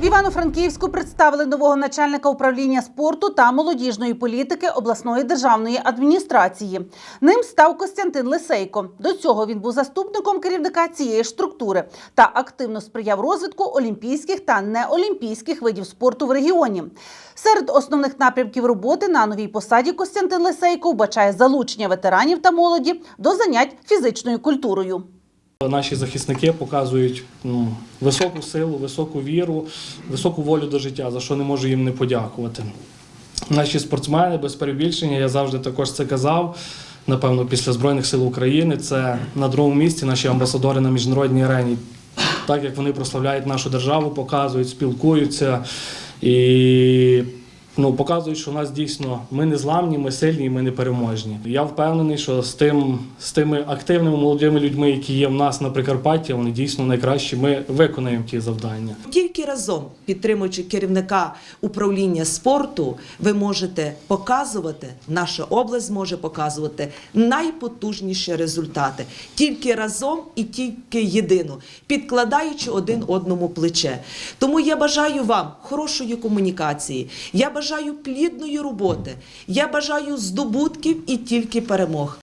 В Івано-Франківську представили нового начальника управління спорту та молодіжної політики обласної державної адміністрації. Ним став Костянтин Лисейко. До цього він був заступником керівника цієї ж структури та активно сприяв розвитку олімпійських та неолімпійських видів спорту в регіоні. Серед основних напрямків роботи на новій посаді Костянтин Лисейко вбачає залучення ветеранів та молоді до занять фізичною культурою. Наші захисники показують ну, високу силу, високу віру, високу волю до життя, за що не можу їм не подякувати. Наші спортсмени, без перебільшення, я завжди також це казав. Напевно, після Збройних сил України це на другому місці наші амбасадори на міжнародній арені. Так як вони прославляють нашу державу, показують, спілкуються і ну, показують, що у нас дійсно ми не зламні, ми сильні ми не переможні. Я впевнений, що з тим з тими активними молодими людьми, які є в нас на Прикарпатті, вони дійсно найкращі. Ми виконаємо ті завдання. Тільки разом, підтримуючи керівника управління спорту, ви можете показувати, наша область може показувати найпотужніші результати. Тільки разом і тільки єдино, підкладаючи один одному плече. Тому я бажаю вам хорошої комунікації, я бажаю плідної роботи, я бажаю здобутків і тільки перемог.